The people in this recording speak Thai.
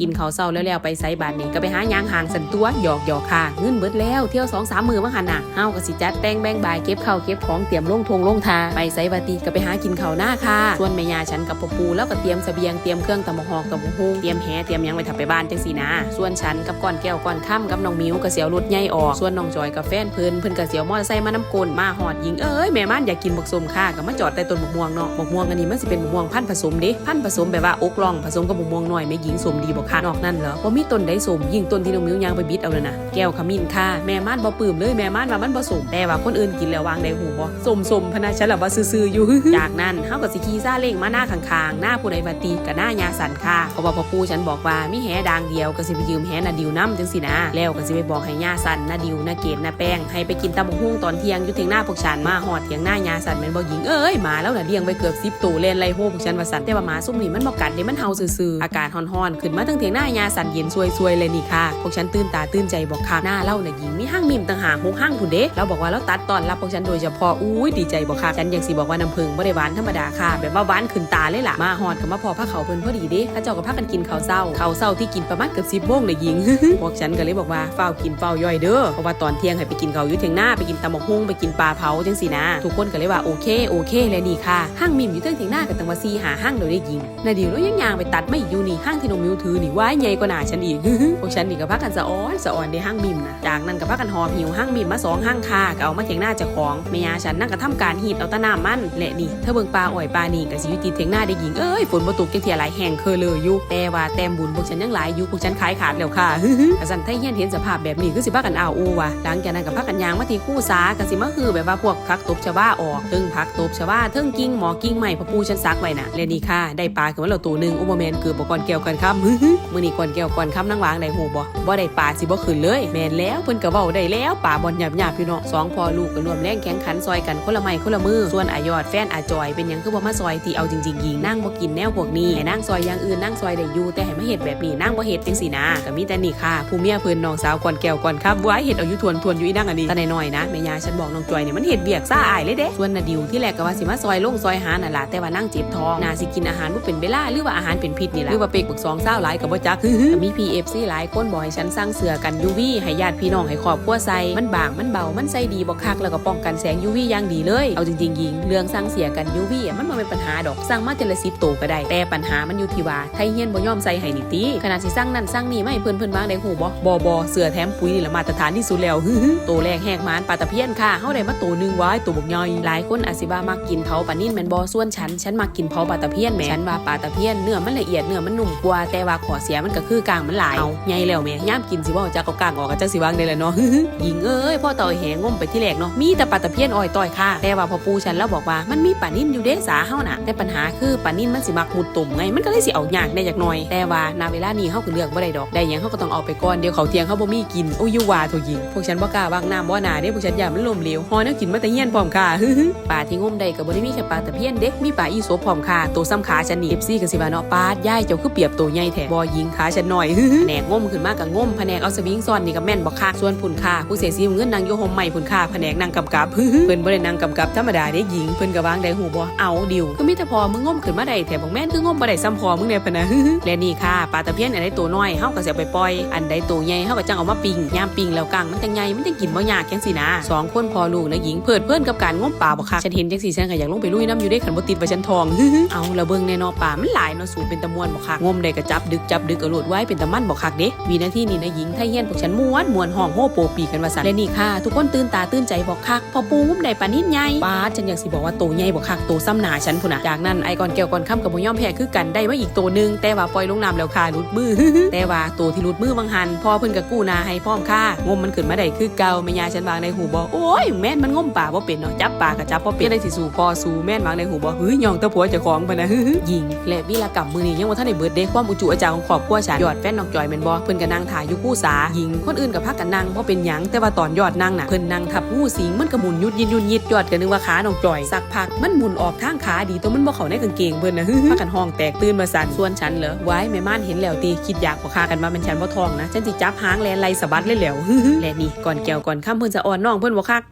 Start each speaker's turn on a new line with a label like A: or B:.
A: กินข้าวเศร้าแล้วแล้วไปไซบานนี่ก็ไปหายางห่างสันตัวหยอกหยอกค่ะเงินเบิดแล้วเที่ยวสองสามมือมั้งหันน่ะเฮาก็สิจัดแต่งแบ่งบายเก็บข้าวเก็บของเตรียมลงทงลงทาไปไซบาตีก็ไปหากินข้าวหน้าค่ะส่วนแม่ยาฉันกับปอปูแล้วก็เตรียมเสบียงเตรียมเครื่องตำหอกตำบักฮุงเตรียมแหเตรียมยังไว้ถับไปบ้านจังสีนะส่วนฉันกับก้อนแก้วก้อนค่ำกับน้องมิวก็เสียวรถใหญ่ออกส่วนน้องจอยกับแฟนเพิ่นเพิ่นก็เสียวมอเตอร์ไซค์มาน้ำกลนมาหอดยิงเอ้ยแม่ม่านอยากกินบักสมค่ะก็มาจอดใต้ต้นบักม่วงเนาะบักม่วงอันนี้มันสิเป็นบักม่วงพันผสมด้พันผสมแบบว่าอกล่องผสมกับบักม่วงน้อยแม่หญิงสมดีบค่ะนอกนั้นเหรอบ่มีต้นใดสมยิ่งต้นที่น้องมิวยางไปบิดเอาเลยนะแก้วขมิ้นค่ะแม่ม่านบ่ปื้มเลยแม่ม่านว่ามันบ่สมแต่ว่าคนอื่นกินแล้ววางได้หูบ่สมสมพะนะฉันล่ะว่าซื่อๆอยู่จากนั้นเฮาก็สิขี่ซาเล้งมาหน้าข้างๆหน้าผู้ใดว่าตีกับหน้ายาสันค่ะเพราะว่าพ่อปู่ฉันบอกว่ามีแหดางเดียวก็สิไปยืมแหนาดิวนํจังสินะ แล้วก็สิไปบอกให้ยาสันนาดิวนาเกตนาแป้งให้ไปกินตำบักหุ่งตอนเที่ยงอยู่เถียงหน้าพวกฉันมาหอดเถียงหน้ายาสันแม่นบ่หญิงเอ้ยมาแล้วน่ะเลี้ยงไปเกือบ10ตัวเล่นไล่โฮพวกฉันว่าสันแต่ว่าหมาซุ่มนี่มันบ่กัดเด้มันเฮาซื่อๆอากาศร้อนๆขึ้นมาตั้งเถียงหน้ายาสันเย็นซวยๆเลยนี่ค่ะพวกฉันตื่นตาตื่นใจบอกค่ะหน้าเล่าน่ะหญิงมีห้างมิมต่างหากหกห้างพุ่นเด้เราบอกว่าเราตัดตอนรับพวกฉันโดยเฉพาะอุ้ยดีใจบอกค่ะฉันยังสิบอกว่าน้ำผึ้งบ่ได้หวานธรรมดาค่ะ แบบว่าหวานขึ้นตาเลยล่ะมาหอดกับมาพอพระเขาเพิ่นพอดีเด้ข้าเจ้าก็พากันกินข้าวเศร้าข้าวเศร้าที่กินประมาณเกือบสิบโมงเลยหญิงพวกฉันก็เลยบอกว่าเฝ้ากินเฝ้าย่อยเด้อเพราะว่าตอนเที่ยงให้ไปกินข้าวอยู่เทียงหน้าไปกินตำบักหุ่งไปกินปลาเผาจังสินะทุกคนก็เลยว่าโอเคโอเคเลยนี่ค่ะห้างมิมอยู่เทิงเทียงหน้ากับตังวาซีหาห้างโดยได้หญิงนาดิวแล้วยังยางไปตัดไม่อยู่นี่ห้างที่น้องมิวถือนี่ว้ายใหญ่กว่าหน้าฉันอีกพวกฉันนี่ก็พากันสะอ้อนสะอ่อนในห้างมิมนะจากนั้นก็พากันหอบหิวห้างมิมมาสองห้างค่ะก็เอามาเทียงหน้าเจ้าของแม่ยฉันนั่งกระทำการหีดเอาตะน้ำมันและนี่ถ้าเบิ่งปลาอ่อยปลานี่ก็สิอยู่ติดเทียงหน้าได้หญิงเอ้ยฝนบ่ตกจังเที่ยหลายแห่งเคอเลยอยู่แต่ว่าแต้มบุญพวกฉันยังหลายอยู่พวกฉันขายขาดแล้วค่ะกสันไทยเฮียนเห็นสภาพแบบนี้คือสิพากันอ้าวอูว่ะหลังจากนั้นกับพากันยางมาทีคู่สากันสิมาคือแบบว่าพวกพักตบชาวบ้าออกเทิงพักตบชาวบ้าเทิงกิ้งหมอกิ้งใหม่พระปูฉันซักไว้น่ะเรนนี่ค่ะได้ปลาขึ้นมาแล้วตัวหนึ่งอุปแมนคือปกรณ์แก้วกันครับมื้อนี้ก่อนแก้วก่อนคำนั่งวางได้หูบ่บ่ได้ปลาสิบ่ขึ้นเลย แม่นแล้วเพิ่นก็เว้าได้แล้วปลาบ่อนหยาบๆพี่น้องสองพ่อลูกก็ร่วมแรงแข่งขันซอยกันคนละไม้คนละมือส่วนอายอดแฟนอาจอยเป็นหยังคือบ่มาซอยที่เอาจริงๆยิงนั่งบ่กินแนวพวกนี้ให้นั่งซอยอย่างอื่นนั่งซอยได้อยู่แต่ให้มาเฮ็ดแบบนี้นั่งบ่เฮ็ดจังซี่นะก็มีแต่นี่ค่ะผู้เมียเพิ่นน้องสาวก่อนแก้วก่อนครับไว้เฮ็ดเอาอยู่ทวนทวนอยู่อีนั่งอันนี้แต่น้อยๆนะแม่ยาฉันบอกน้องจอยเนี่ยมันเฮ็ดเบียกซ่าอายเลยเด้ส่วนนาดิวที่แรกก็ว่าสิมาซอยลงซอยหาน่ะล่ะแต่ว่านั่งเจ็บท้องน่าสิกินอาหารบ่เป็นเวลาหรือว่าอาหารเป็นพิษนี่ล่ะหรือว่าเปกบึกสองเศร้าหลายก็บบ่จักก็มี PFC หลายคนบ่อกให้ฉันสร้างเสือกัน UV ให้ญาติพี่น้องให้ครอบครัวใส่มันบางมันเบามันใส่ดีบ่คักแล้วก็ป้องกันแสง UV อย่างดีเลย เอาจริงๆยิง เรื่องสร้างเสียกัน UV อะมันบ่เป็นปัญหาดอกสร้างมาเจละสิบโตก็ได้ แต่ปัญหามันอยู่ที่ว่าไทยเฮียนบ่ยอมใส่ให้นี่ติขนาดสิสร้างนั่นสร้างนี่ไม่เพิ่นเพิ่นวางได้หูบ่บ่บ่เสือแถมปุ๋ยนี่ละมาตรฐานที่สุดแล้วตัวแรกแหกมานปลาตะเพียนค่ะเฮาได้มาโตนึงไว้ตัวบกใหญ่หลายคนอาจสิว่ามักกินเผาปลานิ่นแม่นบ่ส่วนฉันฉันมักกินเผาปลาตะเพียนแม่ฉันว่าปลาตะเพียนเนื้อมันละเอียดเนื้อมันนุ่มกว่าแต่ว่าขอเสียมันก็คือกลางมันหลายเอาใหญ่แล้วแหม่ย่ามกินสิว่าจะเอากลางออกก็จะสิวางได้แหละเนาะหญิงเอ้ยพ่อต่อยแหงงมไปที่แรกเนาะมีแต่ปลาตะเพียนอ้อยต่อยค่ะ แต่ว่าพอปูฉันแล้วบอกว่ามันมีปลานิ่นอยู่เด้สาเฮาน่ะ แต่ปัญหาคือปลานิ่นมันสิมักมุดตุ่มไงมันก็เลยสิเอายากได้จากหน่อย แต่ว่านาเวลานี้เฮาก็เลือกบ่ได้ดอกได้หยังเฮาก็ต้องเอาไปก่อนเดี๋ยวเขาเที่ยงเฮาบ่มีกินโอ้ยอยู่ว่าโทหญิงพวกฉันบ่กล้าวางน้ำบ่หนาเด้พวกฉันอย่ามันล่มเหลวฮอแนวกินมาแต่เฮียนพร้อมค่ะปลาที่งมได้ก็บ่ได้มีแค่ปลาตะเพียนเด็กมีปลาอีโซพร้อมค่ะตัวซ้ำขาฉันนี่ FC ก็สิว่าเนาะปลาดย่ายเจ้าคือเปรียบตัวใหญ่แท้บ่ยิงขาฉันหน่อยแผนกง่มขึ้นมากกับง่มแผนกเอาสวิงซ่อนนี่ก็แม่นบ่คักส่วนผุนค่าผู้เสียสีเงินนางอยู่ห่มใหม่ผุนค่าแผนกนางกำกับเพิ่นบ่ได้นางกำกับธรรมดาเด้หญิงเพิ่นก็วางได้หูบ่เอาดิวคือมีแต่พอมึงง่มขึ้นมาได้แถบอกแม่นคือง่มบ่ได้ซ้ำพอมึงแน่พะนะและนี่ค่ะปลาตะเพียนอันใดตัวน้อยเฮาก็สิเอาไปปล่อย อันใดตัวใหญ่เฮาก็จังเอามาปิ้งยามปิ้งแล้วกลางมันจังใหญ่มันจังกินบ่ยากจังซี่นะสองคนพอลูกนะหญิงเพิดเพิ่นกับการง่มปลาบ่คักฉันเห็นจังซี่ฉันก็อยากลงไปลุยน้ำอยู่ได้ขันบ่ติดว่าฉันทองเอาละเบิ่งแน่นอปลามันหลายเนาะสูตรเป็นตะมวนบ่คักงมได้ก็จับดึกจับดึกเอาโลดไว้เป็นตะมั่นบ่คักเด้วินาทีนี้นะหญิงไทยเฮียนพวกฉันม่วนมวนห้องโฮโปปีกันว่าซั่นและนี่ค่ะ ทุกคนตื่นตาตื่นใจบ่คักพอปูงุ้มได้ปานิดใหญ่ปลาฉันอยากสิบอกว่าโตใหญ่บ่คักโตซ้ำหนาฉันพุ่นนะจากนั้นไอ้ก่อนแก้วก่อนค่ำกับบ่ยอมแพ้คือกันได้มาอีกโตหนึงแต่ว่าปล่อยลงน้ำแล้วค่ะหลุดมือ แต่ว่าโตที่หลุดมือบางหันพ่อเพิ่นก็กู้นาให้พร้อมค่ะงมมันขึ้นมาได้คือเก่าแม่ยาฉันวางในหูบ่โอ้ยแม่นมันงมป่าบ่เป็นเนาะจับปลาก็จับบ่เป็นได้สิสู่พ่อสู่แม่นวางในหูบ่เฮ้ยยองตะผัวเจ้าของพะนะยิงและวิรกรรมมือนี้ยังบ่าทันได้เบิดเด้ความอุจุอาจารของครอบครัวฉันยอดแฟนนองจอยแม่นบ่เพิ่นก็นั่งถ่ายอยู่คู่สายิงคนอื่นก็พักกันนั่งบ่เป็นหยังแต่ว่าตอนยอดนั่งน่ะเพิ่นนั่งทับงูสิงมันก็หมุนยุดยินยุดยิดยอดก็นึกว่าขาน้องจอยสักพักมันหมุนออกทางขาดีตัวมันบ่เข้าในกางเกงเพิ่นน่ะพักกันห้องแตกตื่นมาสั่นส่วนฉันเหรอไว้แม่ม่านเห็นแล้วตีคิดอยากบ่คากันมาเป็นฉันบ่ทองนะฉันสิจับหางแลนไลสะบัดเลยแล้วและนี่ก่อนแก้วก่อนค่ำเพิ่นจะอ่อนน้องเพิ่นบ่คัก